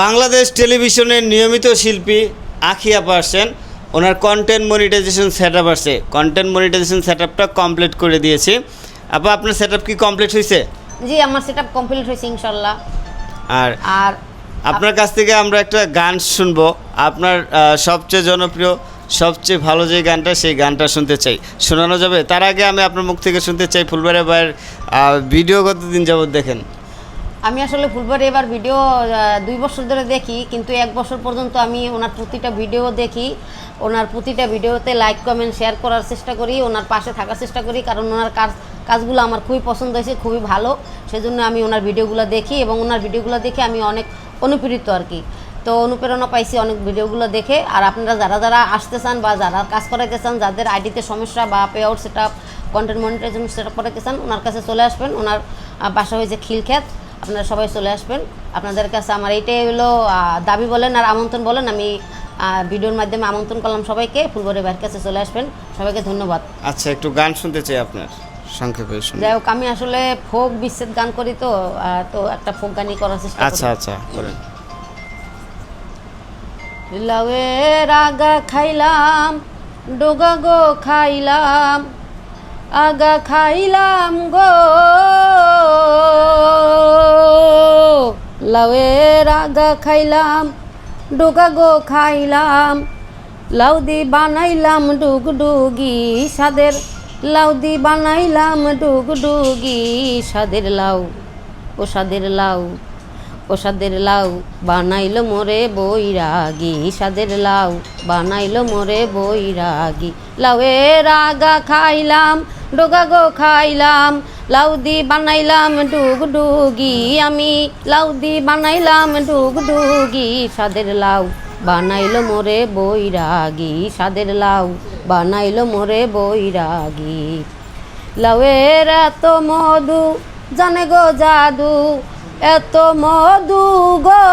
বাংলাদেশ টেলিভিশনের নিয়মিত শিল্পী আখিয়া পারছেন ওনার কন্টেন্ট মনিটাইজেশন সেট আপ আছে। কন্টেন্ট মনিটাইজেশন সেট আপটা কমপ্লিট করে দিয়েছি। আপা আপনার সেট আপ কি কমপ্লিট হয়েছে জি আমার সেট আপ কমপ্লিট হয়েছে ইনশাল্লাহ। আর আর আপনার কাছ থেকে আমরা একটা গান শুনব। আপনার সবচেয়ে জনপ্রিয় সবচেয়ে ভালো যে গানটা সেই গানটা শুনতে চাই। শোনানো যাবে। তার আগে আমি আপনার মুখ থেকে শুনতে চাই ফুলবাড়ি ভাইয়ের ভিডিও কতদিন যাবত দেখেন? আমি আসলে ফুলবাড়ি এবার ভিডিও দুই বছর ধরে দেখি, কিন্তু এক বছর পর্যন্ত আমি ওনার প্রতিটা ভিডিও দেখি। ওনার প্রতিটা ভিডিওতে লাইক কমেন্ট শেয়ার করার চেষ্টা করি, ওনার পাশে থাকার চেষ্টা করি, কারণ ওনার কাজ, কাজগুলো আমার খুবই পছন্দ হয়েছে, খুবই ভালো। সেজন্য আমি ওনার ভিডিওগুলো দেখি এবং ওনার ভিডিওগুলো দেখে আমি অনেক অনুপ্রেরিত আর কি। তো অনুপ্রেরণা পাইছি অনেক ভিডিওগুলো দেখে। আর আপনারা যারা যারা আসতে চান বা যারা কাজ করাইতে চান, যাদের আইডিতে সমস্যা বা pay out set up content monetization set up করাইতে চান, ওনার কাছে চলে আসবেন। ওনার বাসা হয়েছে খিলখ্যাত আপনারা সবাই চলে আসবেন। আপনাদের কাছে আমার এইটাই হলো দাবি বলেন আর আমন্ত্রণ বলেন। আমি ভিডিওর মাধ্যমে আমন্ত্রণ করলাম সবাইকে। ফুলবাড়ি ভাইয়ের কাছে চলে আসবেন। সবাইকে ধন্যবাদ। আচ্ছা একটু গান শুনতে চাই আপনার সংক্ষেপে যাই হোক আমি আসলে ফোক বিচ্ছেদ গান করি তো তো একটা ফোক গানই করার চেষ্টা আচ্ছা করি। আচ্ছা করেন। আগা খাইলাম ডোগা গো খাইলাম আগা খাইলাম গো। লাউয়ের আগা খাইলাম, ডোগা গো খাইলাম। লাউদি বানাইলাম ডুগডুগি সাদের লাউদি বানাইলাম ডুগডুগি সাদের লাউ। ও সাদের লাউ, ও সাদের লাউ, বানাইলো মোরে বৈরাগী সাদের লাউ, বানাইলো মোরে বৈরাগী। লাউয়ে রাগা খাইলাম, ডোগা গো খাইলাম লাউ দি বানাইলাম ডুগ ডুগি আমি। লাউ দি বানাইলাম ডুগ ডুগি সাদের লাউ বানাইলো মোরে বৈরাগী সাদের লাউ বানাইলো মোরে বৈরাগী। লাউয়ের এত মধু, জানে গো জাদু, এত মধু গো।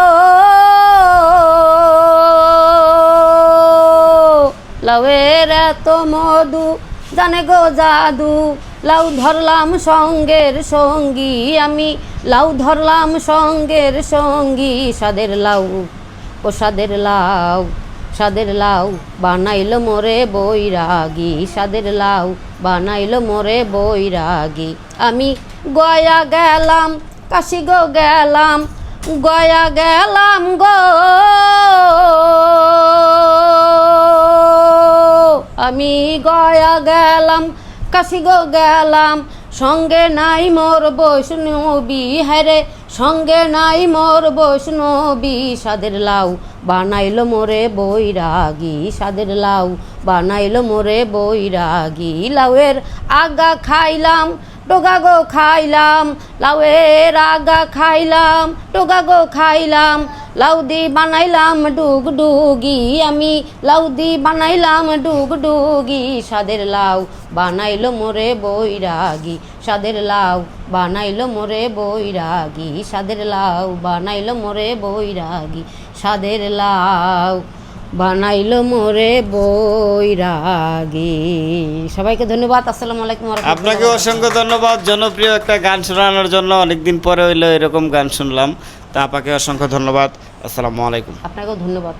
লাউয়ের এত মধু জানে গো জাদু, লাউ ধরলাম সঙ্গের সঙ্গী আমি। লাউ ধরলাম সঙ্গের সঙ্গী, সাদের লাউ ও সাদের লাউ সাদের লাউ বানাইল মোরে বৈরাগী, সাদের লাউ বানাইল মোরে বৈরাগী। আমি গয়া গেলাম, কাশি গো গেলাম, গয়া গেলাম গো। আমি গয়া গেলাম, কাশি গো গেলাম, সঙ্গে নাই মোর বৈষ্ণবী হ্যারে সঙ্গে নাই মোর বৈষ্ণবি সাদের লাউ, বানাইল মোরে বৈরাগী সাদের লাউ, বানাইল মোরে বৈরাগী লাউয়ের আগা খাইলাম টোগা গো খাইলাম লাউয়ের আগা খাইলাম টোগা গো খাইলাম, লাউদি বানাইলাম ডুগ ডুগি আমি, লাউদি বানাইলাম ডুগ ডুগি সাদের লাউ বানাইলো মোরে বৈরাগী সাদের লাউ বানাইলো মোরে বৈরাগী সাদের লাউ বানাইলো মোরে বৈরাগী সাদের লাউ বানাইলো মোরে বৈরাগী। সবাইকে ধন্যবাদ আসসালামু আলাইকুম আপনাকে অসংখ্য ধন্যবাদ। জনপ্রিয় একটা গান শোনানোর জন্য অনেকদিন পরে হইল এরকম গান শুনলাম। তা আপাকে অসংখ্য ধন্যবাদ। আসসালামু আলাইকুম। আপনাকেও ধন্যবাদ।